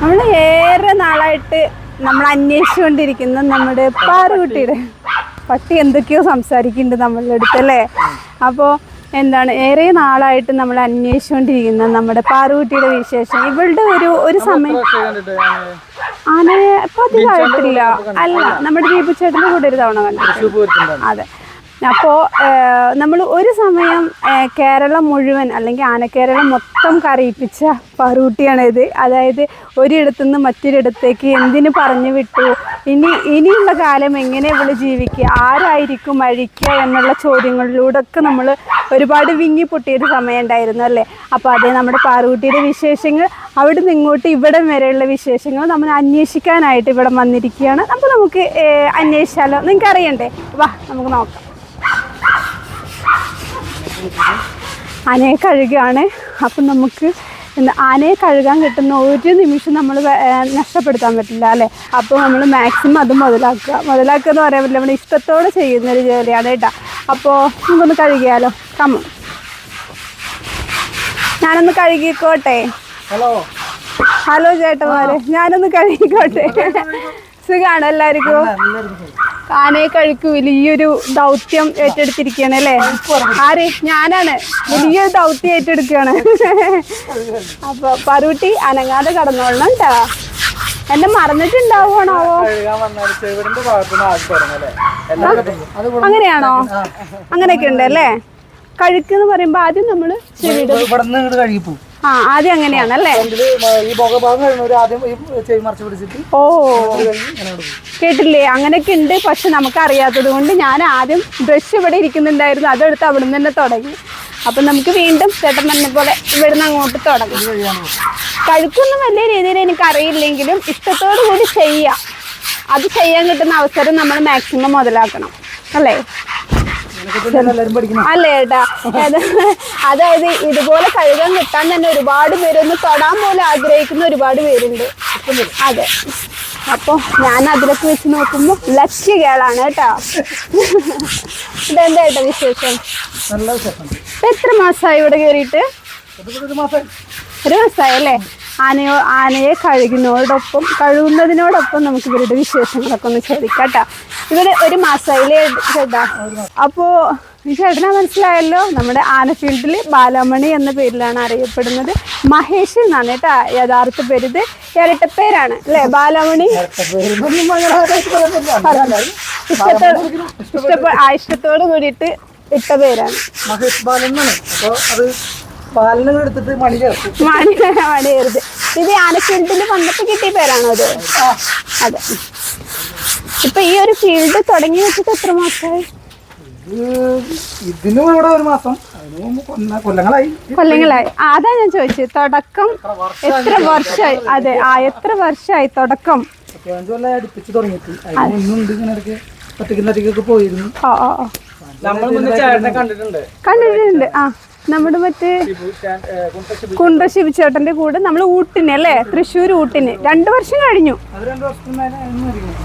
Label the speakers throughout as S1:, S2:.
S1: നമ്മൾ ഏറെ നാളായിട്ട് നമ്മൾ അന്വേഷിച്ചുകൊണ്ടിരിക്കുന്ന നമ്മുടെ പാറുകുട്ടിയുടെ പട്ടി എന്തൊക്കെയോ സംസാരിക്കുന്നുണ്ട് നമ്മളുടെ അടുത്ത് അല്ലേ? അപ്പോൾ എന്താണ് ഏറെ നാളായിട്ട് നമ്മൾ അന്വേഷിച്ചുകൊണ്ടിരിക്കുന്ന നമ്മുടെ പാറുകുട്ടിയുടെ വിശേഷം. ഇവളുടെ ഒരു ഒരു സമയം ആനയെ ഇപ്പൊ അധികമായിട്ടില്ല അല്ല നമ്മുടെ ദീപു ചേട്ടന്റെ കൂടെ ഒരു തവണ കണ്ടു അതെ. അപ്പോൾ നമ്മൾ ഒരു സമയം കേരളം മുഴുവൻ അല്ലെങ്കിൽ ആനക്കേരളം മൊത്തം കറിയിപ്പിച്ച പറൂട്ടിയാണിത് അതായത് ഒരിടത്തുനിന്ന് മറ്റൊരിടത്തേക്ക് എന്തിനു പറഞ്ഞു വിട്ടു? ഇനി ഇനിയുള്ള കാലം എങ്ങനെ ഇവിടെ ജീവിക്കുക? ആരായിരിക്കും അഴിക്കുക എന്നുള്ള ചോദ്യങ്ങളിലൂടെ ഒക്കെ നമ്മൾ ഒരുപാട് വിങ്ങി പൊട്ടിയൊരു സമയം ഉണ്ടായിരുന്നു അല്ലേ? അപ്പോൾ അതേ നമ്മുടെ പാറൂട്ടിയുടെ വിശേഷങ്ങൾ അവിടെ നിന്ന് ഇങ്ങോട്ട് ഇവിടെ വരെയുള്ള വിശേഷങ്ങൾ നമ്മൾ അന്വേഷിക്കാനായിട്ട് ഇവിടെ വന്നിരിക്കുകയാണ്. അപ്പോൾ നമുക്ക് അന്വേഷിച്ചാലോ? നിങ്ങൾക്ക് അറിയണ്ടേ വാ നമുക്ക് നോക്കാം. ആനയെ കഴുകുകയാണ്. അപ്പം നമുക്ക് എന്താ ആനയെ കഴുകാൻ കിട്ടുന്ന ഒരു നിമിഷം നമ്മൾ നഷ്ടപ്പെടുത്താൻ പറ്റില്ല അല്ലേ? അപ്പോൾ നമ്മൾ മാക്സിമം അത് മുതലാക്കുക. മുതലാക്കുക എന്ന് പറയാൻ പറ്റില്ല നമ്മുടെ ഇഷ്ടത്തോടെ ചെയ്യുന്നൊരു ജോലിയാണ് കേട്ടോ. അപ്പോൾ നമുക്കൊന്ന് കഴുകിയാലോ? കമ്മ ഞാനൊന്ന് കഴുകിക്കോട്ടെ?
S2: ഹലോ
S1: ഹലോ ചേട്ടന്മാരെ ഞാനൊന്ന് കഴുകിക്കോട്ടെ? സുഖമാണ്? എല്ലാവർക്കും? ആനയെ കഴിക്കൂ വലിയൊരു ദൗത്യം ഏറ്റെടുത്തിരിക്കുകയാണ് അല്ലേ? ആരെ? ഞാനാണ്. വലിയൊരു ദൗത്യം ഏറ്റെടുക്കുകയാണ്. അപ്പൊ പറൂട്ടി അനങ്ങാതെ കടന്നോളണം കേട്ടാ എന്നെ
S2: മറന്നിട്ടുണ്ടാവുകയാണോ
S1: അങ്ങനെയാണോ? അങ്ങനെയൊക്കെ ഉണ്ട് അല്ലേ? കഴുക്കെന്ന് പറയുമ്പോ ആദ്യം നമ്മൾ ചെവിയുടെ ആ ആദ്യം അങ്ങനെയാണ് അല്ലേ
S2: ഈ മുഖഭാഗം കഴിയുന്നവർ ആദ്യം ഈ ചെവി മറച്ച് പിടിച്ചിട്ട്
S1: ഓ. കേട്ടില്ലേ? അങ്ങനെയൊക്കെ ഉണ്ട് പക്ഷെ നമുക്ക് അറിയാത്തത് കൊണ്ട് ഞാൻ ആദ്യം ബ്രഷ് ഇവിടെ ഇരിക്കുന്നുണ്ടായിരുന്നു. അതെടുത്ത് അവിടെ നിന്ന് തന്നെ തുടങ്ങി. അപ്പൊ നമുക്ക് വീണ്ടും ചേട്ടൻ തന്നെ പോലെ ഇവിടുന്ന് അങ്ങോട്ട് തുടങ്ങി. കഴുക്കൊന്നും വലിയ രീതിയിൽ എനിക്ക് അറിയില്ലെങ്കിലും ഇഷ്ടത്തോടു കൂടി ചെയ്യാം. അത് ചെയ്യാൻ കിട്ടുന്ന അവസരം നമ്മൾ മാക്സിമം മുതലാക്കണം. അല്ലേ
S2: ഇതിനെക്കുറിച്ച് തന്നെ എല്ലാവരും പഠിക്കണം
S1: അല്ലേ ഏട്ടാ? അതായത് ഇതുപോലെ കഴുകാൻ കിട്ടാൻ തന്നെ ഒരുപാട് പേരൊന്ന് തൊടാൻ പോലും ആഗ്രഹിക്കുന്ന ഒരുപാട് പേരുണ്ട്. അതെ. അപ്പോൾ ഞാൻ അതിലൊക്കെ വെച്ച് നോക്കുമ്പോൾ ലക്ഷ്യ കേളാണ് കേട്ടോ. ഇതെന്താ ഏട്ടാ വിശേഷം? എത്ര മാസമായി ഇവിടെ കയറിയിട്ട്
S2: മാസം.
S1: ഒരു മാസമായി അല്ലേ? ആനയോ ആനയെ കഴുകുന്നതോടൊപ്പം കഴുകുന്നതിനോടൊപ്പം നമുക്ക് ഇവരുടെ വിശേഷങ്ങളൊക്കെ ഒന്ന് ചോദിക്കാം കേട്ടോ. ഇവർ ഒരു മാസമായില്ലേ ചേട്ടാ? അപ്പോൾ ഈ ചേട്ടനെ മനസ്സിലായല്ലോ നമ്മുടെ ആന ഫീൽഡിൽ ബാലമണി എന്ന പേരിലാണ് അറിയപ്പെടുന്നത്. മഹേഷ് എന്നാണ് കേട്ടാ യഥാർത്ഥ പേര് ഇരട്ട പേരാണ് അല്ലേ? ബാലമണി. ഇഷ്ടത്തോട് ആ ഇഷ്ടത്തോട് കൂടിയിട്ട് ഇട്ട പേരാണ്.
S2: മഹേഷ് എടുത്തിട്ട് മണി ചേർക്കും
S1: മണി ഇത് ആന പണ്ടത്തെ കിട്ടിയ പേരാണോ അത്? അതെ. ഇപ്പൊ ഈ ഒരു ഫീൽഡ് തുടങ്ങി വെച്ചിട്ട് എത്ര മാസമായി
S2: ഇത് ഇതിനും ഇവിടെ ഒരു മാസം. കൊല്ലങ്ങളായി.
S1: കൊല്ലങ്ങളായി. അതാ ഞാൻ ചോദിച്ചത്. തുടക്കം എത്ര വർഷമായി അതെ. ആ എത്ര വർഷമായി തുടക്കം?
S2: അടുപ്പിച്ച് തുടങ്ങിയിട്ട്. ഒറ്റയ്ക്ക് ഒറ്റയ്ക്കൊക്കെ പോയിരുന്നു. കണ്ടിട്ടുണ്ട്.
S1: ആ. നമ്മുടെ മറ്റേ കുണ്ട ശിവചേട്ടന്റെ കൂടെ നമ്മൾ ഊട്ടിന് അല്ലേ? തൃശ്ശൂർ ഊട്ടിന്. രണ്ടു വർഷം കഴിഞ്ഞു.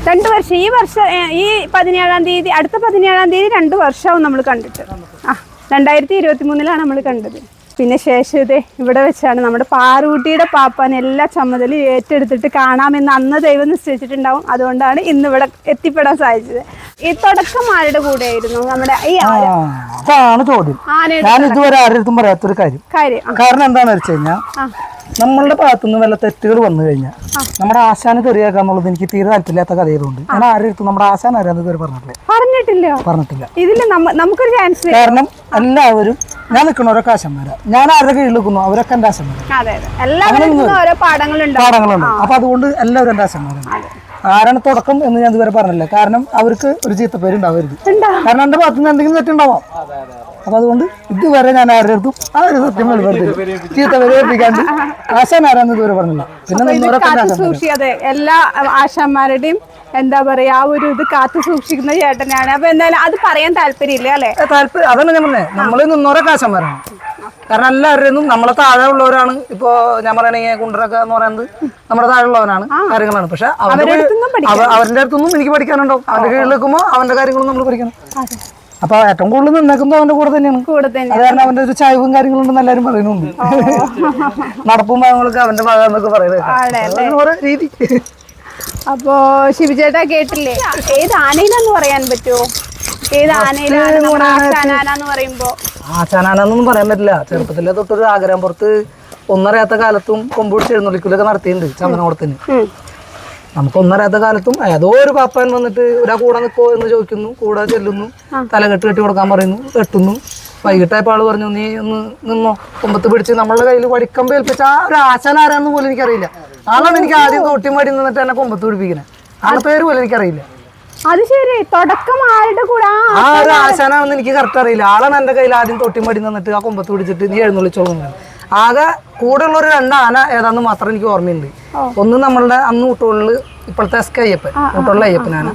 S2: രണ്ടു
S1: വർഷം ഈ വർഷം ഈ പതിനേഴാം തീയതി അടുത്ത പതിനേഴാം തീയതി രണ്ട് വർഷമാവും നമ്മൾ കണ്ടിട്ട്. ആ രണ്ടായിരത്തി ഇരുപത്തി മൂന്നിലാണ് നമ്മൾ കണ്ടത്. പിന്നെ ശേഷം ഇത് ഇവിടെ വെച്ചാണ് നമ്മുടെ പാറൂട്ടിയുടെ പാപ്പാൻ എല്ലാ ചുമതലയും ഏറ്റെടുത്തിട്ട് കാണാമെന്ന് അന്ന് ദൈവം നിശ്ചയിച്ചിട്ടുണ്ടാവും. അതുകൊണ്ടാണ് ഇന്ന് ഇവിടെ എത്തിപ്പെടാൻ സാധിച്ചത്. ഈ തുടക്കം ആരുടെ കൂടെയായിരുന്നു? നമ്മുടെ ഈ ആന-
S2: അതാണ് ചോദ്യം.
S1: ആനയുടെ
S2: ഞാൻ ഇതുവരെ ആരുടെ പറയാത്തൊരു കാര്യം.
S1: കാര്യം ആ,
S2: കാരണം എന്താണെന്ന് വെച്ച് കഴിഞ്ഞാൽ
S1: ആ.
S2: നമ്മളുടെ ഭാഗത്തുനിന്ന് വല്ല തെറ്റുകൾ വന്നു കഴിഞ്ഞാൽ നമ്മുടെ ആശാന് തെറിയാക്കുക എന്നുള്ളത് എനിക്ക് തീരെ താല്പര്യമില്ലാത്ത കഥയിലുണ്ട് ഞാൻ ആരുടെ അടുത്തും നമ്മുടെ ആശാൻ ആരാന്ന് ഇതുവരെ പറഞ്ഞിട്ടില്ല.
S1: പറഞ്ഞിട്ടില്ല.
S2: പറഞ്ഞിട്ടില്ല.
S1: ഇതിൽ നമ്മ നമുക്കൊരു ചാൻസ്
S2: കാരണം എല്ലാവരും ഞാൻ നിൽക്കുന്നവരൊക്കെ ആശന്മാരാ ഞാൻ ആരുടെ കീഴിൽ നിൽക്കുന്നു? അവരൊക്കെ എന്റെ ആശന്മാരാണ്
S1: അതെ അതെ. എല്ലാവരും ഓരോ പാഠങ്ങളുണ്ടാവും
S2: പാഠങ്ങളുണ്ട്. അപ്പൊ അതുകൊണ്ട് എല്ലാവരും എന്റെ ആശന്മാരാണ്. ആരാണ് തുടക്കം എന്ന് ഞാൻ ഇതുവരെ പറഞ്ഞില്ല. കാരണം അവർക്ക് ഒരു ചീത്തപ്പേര് ഉണ്ടാവരുത്.
S1: കാരണം
S2: കാരണം ഭാഗത്തു നിന്ന് എന്തെങ്കിലും തെറ്റുണ്ടാവാം. അപ്പൊ അതുകൊണ്ട് ഇതുവരെ ഞാൻ ആരുടെ അടുത്തും ആ ഒരു സത്യം വെളിപ്പെടുത്തി ചീത്തപ്പേര് ഏൽപ്പിക്കാണ്ട് ആശാൻ ആരാന്ന് ഇതുവരെ പറഞ്ഞില്ല. പിന്നെ
S1: സൂക്ഷിക്കാതെ എല്ലാ ആശാന്മാരുടെയും എന്താ പറയാ ആ ഒരു ഇത് കാത്തു സൂക്ഷിക്കുന്ന ചേട്ടനാണ്. അപ്പൊ എന്തായാലും അത് പറയാൻ താല്പര്യമില്ല അല്ലെ?
S2: താല്പര്യം അതന്നെ ഞാൻ പറഞ്ഞേ. നമ്മൾ നിന്നോരൊക്കെ ആശന്മാരാണ്. കാരണം എല്ലാവരും നമ്മളെ താഴെ ഉള്ളവരാണ്. ഇപ്പോ ഞാൻ പറയണെങ്കിൽ കുണ്ടറൊക്കെ എന്ന് പറയുന്നത് നമ്മുടെ താഴെ ഉള്ളവനാണ് കാര്യങ്ങളാണ്. പക്ഷെ അവരുടെ
S1: അവരുടെ
S2: അടുത്തൊന്നും എനിക്ക് പഠിക്കാനുണ്ടാവും. അവന്റെ കീഴിൽ നിൽക്കുമ്പോൾ അവന്റെ കാര്യങ്ങളും നമ്മൾ പഠിക്കണം. അപ്പൊ ഏറ്റവും കൂടുതൽ നിന്നേക്കുന്നത് അവന്റെ കൂടെ തന്നെയാണ്.
S1: കൂടെ തന്നെ
S2: അത് കാരണം അവന്റെ ഒരു ചായവും കാര്യങ്ങളും ഉണ്ടെന്ന് എല്ലാവരും പറയുന്നുണ്ട്. നടപ്പും ഭാഗങ്ങളൊക്കെ അവന്റെ ഭാഗം എന്നൊക്കെ പറയുന്നത് രീതി.
S1: അപ്പോ ശിവചേട്ടാ കേട്ടില്ലേ? ഏത് ആനയിലാന്ന് പറയാൻ പറ്റുമോ ഏത് ആനയിലാണ് നമ്മുടെ ആശാനാന എന്ന് പറയുമ്പോ?
S2: ആശാനാനൊന്നും പറയാൻ പറ്റില്ല. ചെറുപ്പത്തിലെ തൊട്ടൊരു ആഗ്രഹം പുറത്ത് ഒന്നറിയാത്ത കാലത്തും കൊമ്പ് പിടിച്ച് എഴുന്നള്ളിക്കലൊക്കെ നടത്തിയിട്ടുണ്ട് ചന്ദനകുളത്തിന്.
S1: ഉം.
S2: നമുക്ക് ഒന്നറിയാത്ത കാലത്തും ഏതോ ഒരു പാപ്പാൻ വന്നിട്ട് ഒരാ കൂടെ നിൽക്കോ എന്ന് ചോദിക്കുന്നു. കൂടെ ചെല്ലുന്നു. തലകെട്ട് കെട്ടി കൊടുക്കാൻ പറയുന്നു. കെട്ടുന്നു. വൈകിട്ടായപ്പോൾ ആൾ പറഞ്ഞു നീ ഒന്ന് നിന്നോ. കൊമ്പത്ത് പിടിച്ച് നമ്മളുടെ കയ്യിൽ വടിക്കമ്പ് ഏൽപ്പിച്ച ആ ഒരു ആശാൻ പോലും എനിക്കറിയില്ല. ആളാണ് എനിക്ക് ആദ്യം തോട്ടി മടി നിന്നിട്ട് എന്നെ കൊമ്പത്ത് പിടിപ്പിക്കുന്നത് ആളെ പേര് പോലും എനിക്കറിയില്ല.
S1: അത് ശരി. തുടക്കം ആരുടെ കൂടെ? ആ
S2: ഒരു ആശാനാണെന്ന് എനിക്ക് കറക്റ്റ് അറിയില്ല. ആളാണ് എന്റെ കയ്യിൽ ആദ്യം തൊട്ടി മടി നിന്നിട്ട് ആ കൊമ്പത്ത് പിടിച്ചിട്ട് നീ എഴുന്നള്ളിച്ചോളും ആകെ കൂടെ ഉള്ള ഒരു രണ്ട് ആന ഏതാന്ന് മാത്രം എനിക്ക് ഓർമ്മയുണ്ട്. ഒന്ന് നമ്മളുടെ അന്ന് ഊട്ടോളിൽ ഇപ്പോഴത്തെ എസ് കെ അയ്യപ്പൻ ഊട്ടോളിലെ അയ്യപ്പനാണ്.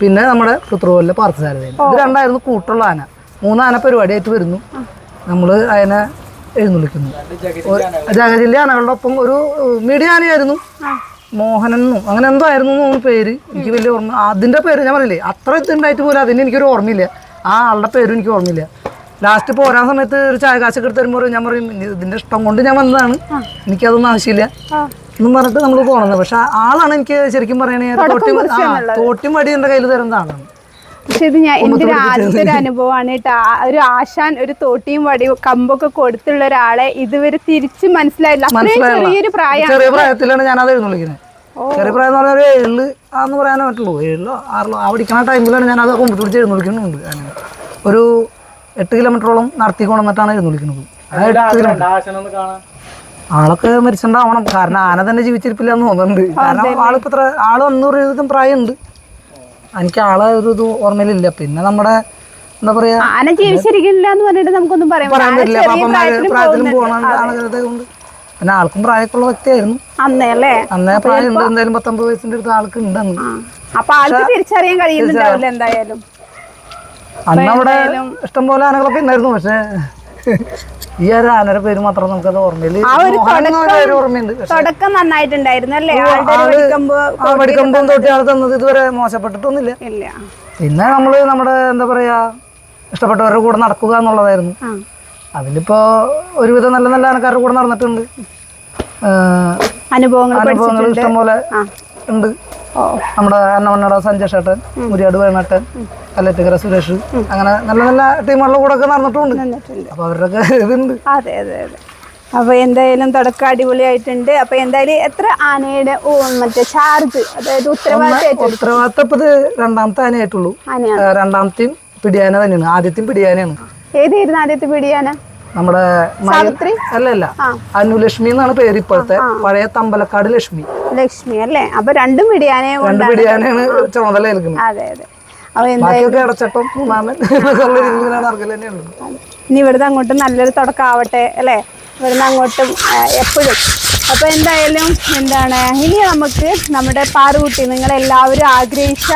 S2: പിന്നെ നമ്മുടെ പുത്രൂരിലെ പാർത്ഥസാരത ഇത് രണ്ടായിരുന്നു കൂട്ടുള്ള ആന. മൂന്നാന പരിപാടിയായിട്ട് വരുന്നു. നമ്മൾ അതിനെ എഴുന്നള്ളിക്കുന്നു. ജഗജില്ല ആനകളുടെ ഒപ്പം ഒരു മീഡിയ ആനയായിരുന്നു മോഹനനും അങ്ങനെ എന്തോ ആയിരുന്നു തോന്നുന്നു പേര്. എനിക്ക് വലിയ ഓർമ്മ. അതിന്റെ പേര് ഞാൻ പറഞ്ഞില്ലേ അത്ര ഇതുണ്ടായിട്ട് പോലും അതിന് എനിക്കൊരു ഓർമ്മയില്ല. ആ ആളുടെ പേരും എനിക്ക് ഓർമ്മയില്ല. ലാസ്റ്റ് പോരാൻ സമയത്ത് ഒരു ചായ കാശ് എടുത്ത് തരുമ്പോൾ ഞാൻ പറയും "ഇനി ഇതിന്റെ ഇഷ്ടം കൊണ്ട് ഞാൻ വന്നതാണ്. എനിക്കതൊന്നും ആവശ്യമില്ല. എന്നും പറഞ്ഞിട്ട് നമ്മൾ പോണത്. പക്ഷെ ആളാണ് എനിക്ക് ശരിക്കും പറയണേ തോട്ടി എന്റെ തോട്ടി മടി എന്റെ കയ്യിൽ തരുന്ന ആളാണ്.
S1: പക്ഷെ ഇത് ഞാൻ എന്റെ ഒരു ആദ്യത്തെ ഒരു അനുഭവമാണ് കേട്ടോ. ഒരു ആശാൻ ഒരു തോട്ടിയും വടിയും കമ്പൊക്കെ കൊടുത്തുള്ള ഒരാളെ ഇതുവരെ തിരിച്ച് മനസ്സിലായില്ല. അത്രയും ചെറിയൊരു പ്രായം
S2: ചെറിയ പ്രായത്തിലാണ് ഞാൻ അത് എഴുന്നള്ളിക്കുന്നത് ചെറിയ പ്രായം എന്ന് പറഞ്ഞാൽ ഏഴ് ഏഴിൽ ആന്ന് പറയാനേ പറ്റുള്ളൂ. ഏഴിലോ ആറിലോ ആ പഠിക്കുന്ന ടൈമിലാണ് ഞാൻ അത് കൊമ്പ് പിടിച്ച് എഴുന്നള്ളിക്കുന്നുണ്ട്. ഒരു എട്ട് കിലോമീറ്ററോളം നടത്തിക്കോണം എന്നിട്ടാണ് എഴുന്നള്ളിക്കുന്നത്. ആളൊക്കെ മരിച്ചിട്ടുണ്ടാവണം. കാരണം ആന തന്നെ ജീവിച്ചിരിപ്പില്ല എന്ന് തോന്നുന്നുണ്ട്. കാരണം ആളിപ്പത്ര ആൾ അന്നൂറ് എഴുതും പ്രായമുണ്ട്. എനിക്ക് ആളെ ഒരു ഇത് ഓർമ്മയിലില്ല. പിന്നെ നമ്മുടെ എന്താ പറയാ
S1: ആന ജീവിച്ചിരിക്കില്ല എന്ന് പറഞ്ഞിട്ട് നമുക്കൊന്നും പറയാൻ പറ്റില്ല. പ്രായത്തിലും.
S2: പോകണ കൊണ്ട് പിന്നെ ആൾക്കും പ്രായമൊക്കെ വ്യക്തിയായിരുന്നു.
S1: അന്നേ അല്ലേ?
S2: അന്നേ പ്രായം ഉണ്ട് എന്തായാലും പത്തൊമ്പത് വയസ്സിന്റെ അടുത്ത് ആൾക്ക് ഉണ്ട് അന്ന്.
S1: അപ്പൊ ആൾക്ക് തിരിച്ചറിയാൻ കഴിയുന്നുണ്ടാവില്ല എന്തായാലും.
S2: അന്നവിടെ ഇഷ്ടംപോലെ ആനകളൊക്കെ ഉണ്ടായിരുന്നു. പക്ഷെ ഈ ഒരു ആനയുടെ പേര് മാത്രം നമുക്കത് ഓർമ്മയില്ല
S1: തുടക്കം നന്നായിട്ടുണ്ടായിരുന്നു അല്ലേ? വെടിക്കമ്പ്
S2: തന്നത് ഇതുവരെ മോശപ്പെട്ടിട്ടൊന്നുമില്ല. പിന്നെ നമ്മൾ നമ്മുടെ എന്താ പറയാ ഇഷ്ടപ്പെട്ടവരുടെ കൂടെ നടക്കുക എന്നുള്ളതായിരുന്നു. അതിലിപ്പോ ഒരുവിധം നല്ല നല്ല ആനക്കാരുടെ കൂടെ നടന്നിട്ടുണ്ട്.
S1: അനുഭവങ്ങൾ
S2: അനുഭവങ്ങൾ
S1: ഇഷ്ടം
S2: ഇഷ്ടംപോലെ ഉണ്ട്. നമ്മുടെ അന്നമണ്ണട സഞ്ജയ് ഷേട്ടൻ മുരിയാട് വേണട്ടൻ കല്ലറ്റുകര സുരേഷ് അങ്ങനെ നല്ല നല്ല ടീമുകളുടെ കൂടെ ഒക്കെ നടന്നിട്ടുണ്ട്. അപ്പൊ അവരുടെ ഇതുണ്ട്.
S1: അതെ അതെ അതെ. അപ്പൊ എന്തായാലും തുടക്കം അടിപൊളിയായിട്ടുണ്ട്. അപ്പൊ എന്തായാലും എത്ര ആനയുടെ മറ്റേ ചാർജ് അതായത് ഉത്തരവാദിത്തം
S2: ഉത്തരവാദിത്തം ഇപ്പൊ ഇത് രണ്ടാമത്തെ ആനയായിട്ടുള്ളൂ. രണ്ടാമത്തെയും പിടിയാന തന്നെയാണ്. ആദ്യത്തെയും പിടിയാനയാണ്.
S1: ഏതായിരുന്നു ആദ്യത്തെ പിടിയാന?
S2: നമ്മുടെ
S1: അല്ലല്ല.
S2: അല്ല അല്ല അനുലക്ഷ്മി എന്നാണ് പേര് ഇപ്പോഴത്തെ. പഴയ തമ്പലക്കാട് ലക്ഷ്മി.
S1: ലക്ഷ്മി അല്ലേ? അപ്പൊ രണ്ടും പിടിയാനെ
S2: രണ്ട് പിടിയാനാണ് ചുമതല ഏൽക്കുന്നത്.
S1: അതെ അതെ.
S2: ബാക്കിയൊക്കെ അടച്ചപ്പം മൂന്നാമൻ
S1: ഇനി ഇവിടുന്ന് അങ്ങോട്ടും നല്ലൊരു തുടക്കം ആവട്ടെ അല്ലേ? ഇവിടുന്ന് അങ്ങോട്ടും എപ്പോഴും. അപ്പൊ എന്തായാലും എന്താണ് ഇനി നമുക്ക് നമ്മുടെ പാറുകുട്ടി നിങ്ങൾ എല്ലാവരും ആഗ്രഹിച്ച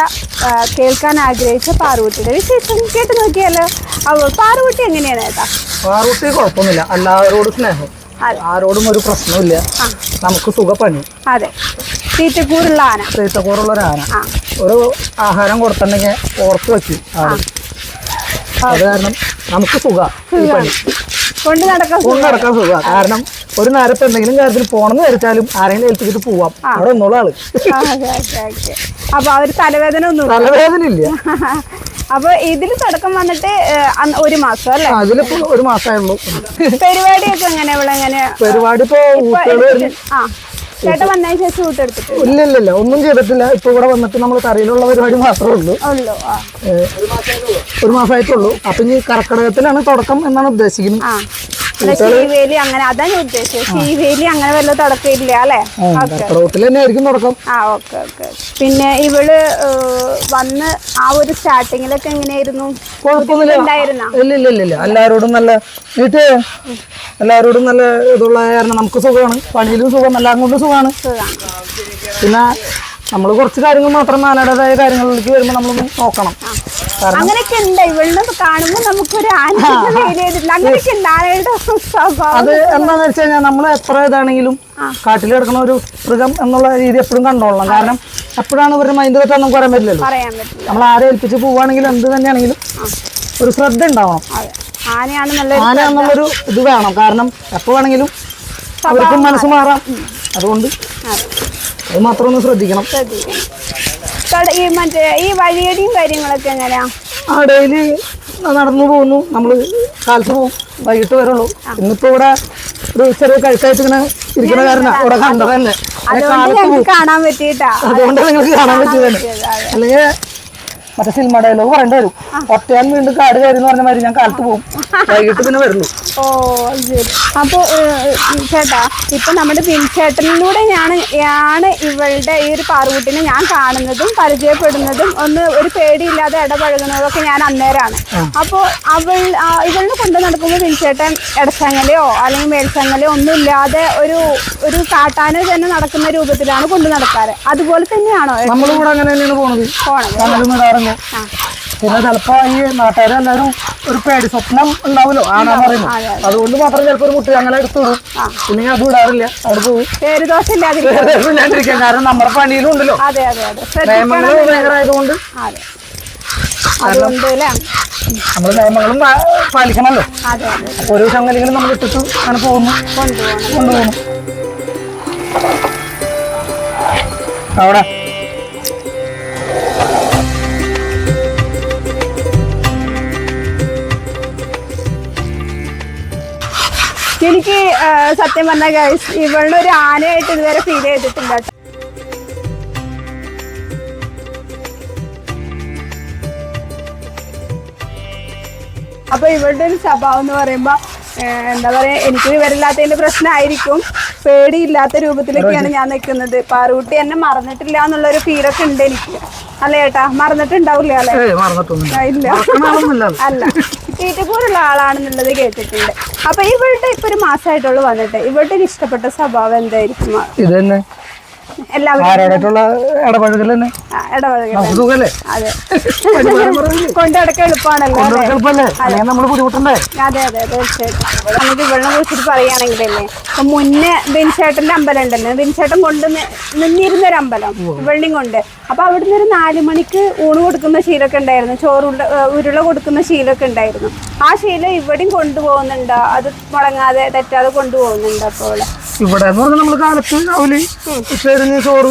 S1: കേൾക്കാൻ ആഗ്രഹിച്ച പാറുകുട്ടിയുടെ വിശേഷം കേട്ട് നോക്കിയാലോ. പാറുകുട്ടി എങ്ങനെയാണ് ഏട്ടാ?
S2: പാറൂട്ടി കുഴപ്പമൊന്നുമില്ല. എല്ലാവരോടും സ്നേഹം. ആരോടും ഒരു പ്രശ്നമില്ല നമുക്ക് സുഖപ്പണി
S1: അതെ. തീറ്റക്കൂറുള്ള ആന.
S2: തീറ്റക്കൂറുള്ള ഒരു ആന ഒരു ആഹാരം കൊടുത്തിട്ടുണ്ടെങ്കിൽ ഓർത്ത് വെച്ചു അത് കാരണം നമുക്ക് സുഖം
S1: കൊണ്ട് നടക്കാൻ
S2: കൊണ്ട് നടക്കാൻ സുഖം. കാരണം ഒരു നേരത്തെ എന്തെങ്കിലും കാര്യത്തിൽ പോണെന്ന് വിചാരിച്ചാലും ആരെങ്കിലും ഏൽപ്പിച്ചിട്ട് പോവാം. അവിടെ ഒന്നുള്ള
S1: ആൾ. അപ്പൊ അവർ തലവേദന ഒന്നും
S2: തലവേദന ഇല്ല.
S1: അപ്പൊ ഇതിൽ തുടക്കം വന്നിട്ട് ഒരു മാസം അല്ലേ?
S2: അതിലിപ്പോ ഒരു മാസമായുള്ളൂ
S1: പരിപാടിയൊക്കെ എങ്ങനെ ഇവിടെ എങ്ങനെ?
S2: പരിപാടി ഇപ്പോ
S1: ആ ചേട്ടൻ വന്നതിന് ശേഷം ഊട്ടെടുത്തിട്ട്
S2: ഇല്ല ഇല്ല ഇല്ല ഒന്നും ചെയ്തിട്ടില്ല. ഇപ്പൊ ഇവിടെ വന്നിട്ട് നമ്മൾ കറിയിലുള്ള പരിപാടി മാത്രമേ ഉള്ളൂ.
S1: ഉള്ളു ആ.
S2: ഏഹ്, ഒരു മാസമായിട്ടുള്ളൂ അപ്പൊ ഇനി കർക്കിടകത്തിലാണ് തുടക്കം എന്നാണ് ഉദ്ദേശിക്കുന്നത്.
S1: ആ. ശീവേലി അങ്ങനെ അതാണ് ഉദ്ദേശിച്ചത്. ശീവേലി അങ്ങനെ വല്ല തുടക്കമില്ല അല്ലേ?
S2: തന്നെ ആയിരിക്കും തുടക്കം.
S1: ആ ഓക്കെ ഓക്കെ. പിന്നെ ഇവൾ വന്ന് ആ ഒരു സ്റ്റാർട്ടിങ്ങിലൊക്കെ എങ്ങനെയായിരുന്നു?
S2: ഇല്ല എല്ലാവരോടും നല്ല വീട്ട് എല്ലാവരോടും നല്ല ഇതുള്ള കാരണം നമുക്ക് സുഖമാണ്. പണിയിലും സുഖം എല്ലാം കൊണ്ടും സുഖമാണ്. പിന്നെ നമ്മൾ കുറച്ച് കാര്യങ്ങൾ മാത്രം നാലാടേതായ കാര്യങ്ങളിലേക്ക് വരുമ്പോൾ നമ്മളൊന്ന് നോക്കണം.
S1: അങ്ങനെയൊക്കെ ഉണ്ട്. ഇവളുടെ കാണുമ്പോൾ നമുക്കൊരു അങ്ങനെയൊക്കെ ഉണ്ട്. ആനയുടെ സ്വഭാവം
S2: അത് എന്താന്ന് വെച്ച് കഴിഞ്ഞാൽ നമ്മൾ എത്ര ഇതാണെങ്കിലും കാട്ടിൽ കിടക്കുന്ന ഒരു മൃഗം എന്നുള്ള രീതി എപ്പോഴും കണ്ടോളണം. കാരണം എപ്പോഴാണ് ഇവരുടെ മൈൻഡ് തെറ്റാൻ നമുക്ക് പറയാൻ പറ്റില്ലല്ലോ.
S1: പറ്റില്ല.
S2: നമ്മൾ ആരെ ഏൽപ്പിച്ച് പോവുകയാണെങ്കിലും എന്ത് തന്നെയാണെങ്കിലും ഒരു ശ്രദ്ധ ഉണ്ടാവണം. ആന എന്നുള്ളൊരു ഇത് വേണം. കാരണം എപ്പോ വേണമെങ്കിലും അവർക്കും മനസ്സ് മാറാം. അതുകൊണ്ട്
S1: അതെ.
S2: മാത്രം ഒന്ന് ശ്രദ്ധിക്കണം.
S1: ഈ മറ്റേ ഈ വഴിയടിയും കാര്യങ്ങളൊക്കെ എങ്ങനെയാ?
S2: ആ ഡെയിലി നടന്നു പോകുന്നു. നമ്മൾ കാലത്ത് പോകും വൈകിട്ട് വരുള്ളൂ. ഇന്നിപ്പോ ഇവിടെ ഒരു ചെറിയ കഴിച്ചായിട്ട് ഇങ്ങനെ ഇരിക്കുന്ന കാരണം ഇവിടെ കണ്ടത് തന്നെ
S1: കാണാൻ പറ്റിയിട്ടാ.
S2: അതുകൊണ്ട് നിങ്ങൾക്ക് കാണാൻ പറ്റിയതന്നെ അല്ലെങ്കിൽ മറ്റേ സിനിമ ഡയലോഗ് പറയേണ്ടി വരും. ഒറ്റയാൻ വീണ്ടും കാട് കയറി എന്ന് പറഞ്ഞ മാതിരി ഞാൻ കാലത്ത് പോകും. വൈകിട്ട് പിന്നെ വരുള്ളൂ.
S1: ഓ അപ്പോൾ ചേട്ടാ ഇപ്പൊ നമ്മുടെ ബിൻചേട്ടനിലൂടെ ഞാൻ ആണ് ഇവളുടെ ഈ ഒരു പാറുകുട്ടിനെ ഞാൻ കാണുന്നതും പരിചയപ്പെടുന്നതും ഒന്ന് ഒരു പേടിയില്ലാതെ ഇടപഴകുന്നതൊക്കെ ഞാൻ അന്നേരമാണ് അപ്പോൾ അവൾ ഇവളിനെ കൊണ്ട് നടക്കുമ്പോൾ ബിൻചേട്ടൻ ഇടച്ചങ്ങലയോ അല്ലെങ്കിൽ മേൽച്ചങ്ങലയോ ഒന്നും ഇല്ലാതെ ഒരു ഒരു കാട്ടാന തന്നെ നടക്കുന്ന രൂപത്തിലാണ് കൊണ്ടു നടക്കാറ്. അതുപോലെ തന്നെയാണോ?
S2: നമ്മളും കൂടെ അങ്ങനെ തന്നെയാണ് പോണത്.
S1: പോണത്
S2: പിന്നെ ചിലപ്പോ ഈ നാട്ടുകാരെല്ലാരും ഒരു പേടി സ്വപ്നം ഉണ്ടാവുമല്ലോ. ആണാ പറയുന്നത് അതുകൊണ്ട് മാത്രം ചിലപ്പോ ഒരു മുട്ടി അങ്ങനെ എടുത്തോളൂ. പിന്നെ ഞാൻ അത് വിടാറില്ല. അവിടെ പോകും കാരണം നമ്മുടെ പണിയിലും ഉണ്ടല്ലോ നിയമങ്ങൾ
S1: ശ്രദ്ധിക്കണം
S2: ഭയങ്കര
S1: അതെ.
S2: നമ്മൾ നിയമങ്ങളും പാലിക്കണല്ലോ പാലിക്കണമല്ലോ. ഒരു ചങ്ങലെങ്കിലും നമ്മൾ ഇട്ടിട്ട് അങ്ങനെ പോകുന്നു. കൊണ്ടുപോകുന്നു. അവിടെ
S1: എനിക്ക് സത്യം പറഞ്ഞ ഗൈസ് ഇവളുടെ ഒരു ആനയായിട്ട് ഇതുവരെ ഫീൽ ചെയ്തിട്ടില്ല അപ്പൊ ഇവളുടെ ഒരു സ്വഭാവം എന്ന് പറയുമ്പോ എന്താ പറയാ എനിക്ക് വിവരമില്ലാത്തതിന്റെ പ്രശ്നമായിരിക്കും. പേടിയില്ലാത്ത രൂപത്തിലൊക്കെയാണ് ഞാൻ നിൽക്കുന്നത്. പാറുകുട്ടി എന്നെ മറന്നിട്ടില്ല എന്നുള്ള ഒരു ഫീലൊക്കെ ഉണ്ട് എനിക്ക്. അല്ലേട്ടാ മറന്നിട്ടുണ്ടാവില്ല അല്ലേ? ഇല്ല. അല്ല. തീറ്റക്കൂറുള്ള ആളാണെന്നുള്ളത് കേട്ടിട്ടുണ്ട്. അപ്പൊ ഇവളുടെ ഇപ്പൊ ഒരു മാസമായിട്ടുള്ളൂ വന്നിട്ട്. ഇവളുടെ ഇഷ്ടപ്പെട്ട സ്വഭാവം എന്തായിരിക്കും?
S2: ഇത് തന്നെ
S1: എല്ലാവരും
S2: ഇടപഴകൽ. തന്നെ
S1: ഇടപഴകൽ അതെ. എളുപ്പമാണല്ലോ
S2: നമ്മൾ ബുദ്ധിമുട്ടുണ്ടേ?
S1: അതെ അതെ തീർച്ചയായിട്ടും. നമുക്ക് ഇവളിനെ കുറിച്ചിട്ട് പറയുകയാണെങ്കിലല്ലേ ഇപ്പൊ മുന്നേ ബിൻചേട്ടന്റെ അമ്പലം ഉണ്ടല്ലോ ബിൻചേട്ടൻ കൊണ്ട് നിന്നിരുന്നൊരു അമ്പലം ഇവളിനെയും കൊണ്ട്. അപ്പൊ അവിടുന്ന് ഒരു നാല് മണിക്ക് ഊണ് കൊടുക്കുന്ന ശീലൊക്കെ ഉണ്ടായിരുന്നു. ചോറ് ഉരുള കൊടുക്കുന്ന ശീലൊക്കെ ഉണ്ടായിരുന്നു. ആ ശീലം ഇവിടെയും കൊണ്ടുപോകുന്നുണ്ടോ. അത് മുടങ്ങാതെ തെറ്റാതെ കൊണ്ടുപോകുന്നുണ്ടോ അപ്പോൾ.
S2: ഇവിടെ എന്ന് പറഞ്ഞാൽ നമ്മൾ കാലത്ത് അവൽ ഉച്ചരിഞ്ഞ് ചോറ്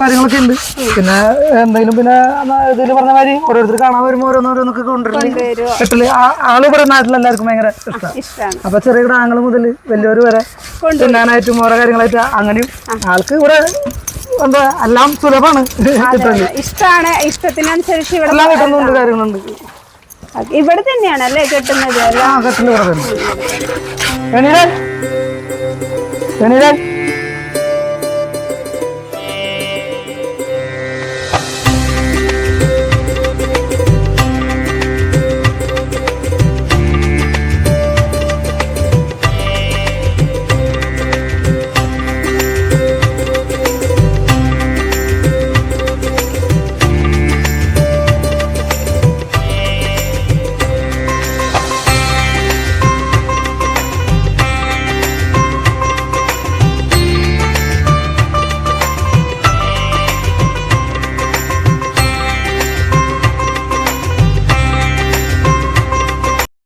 S2: കാര്യങ്ങളൊക്കെ ഉണ്ട്. പിന്നെ എന്തെങ്കിലും പിന്നെ ഇതിൽ പറഞ്ഞ മാതിരി ഓരോരുത്തർ കാണാൻ വരുമ്പോൾ ഓരോന്നോരോന്നൊക്കെ കൊണ്ടുവരുന്നത്. എട്ടിൽ ആൾ ഇവിടെ നാട്ടിൽ എല്ലാവർക്കും ഭയങ്കര ഇഷ്ടമാണ് അപ്പൊ ചെറിയ കിടാങ്ങൾ മുതൽ വലിയവർ വരെ. തിന്നാനായിട്ടും ഓരോ കാര്യങ്ങളായിട്ട് അങ്ങനെയും ആൾക്ക് ഇവിടെ എന്താ എല്ലാം സുലഭമാണ്.
S1: ഇഷ്ടമാണ് ഇഷ്ടത്തിനനുസരിച്ച് ഇവിടെ
S2: എല്ലാം കിട്ടുന്നുണ്ട് കാര്യങ്ങളുണ്ട്.
S1: ഇവിടെ തന്നെയാണ് അല്ലേ കിട്ടുന്നത്?
S2: ആ കെട്ടിൽ ഇവിടെ തന്നെ. 等一等。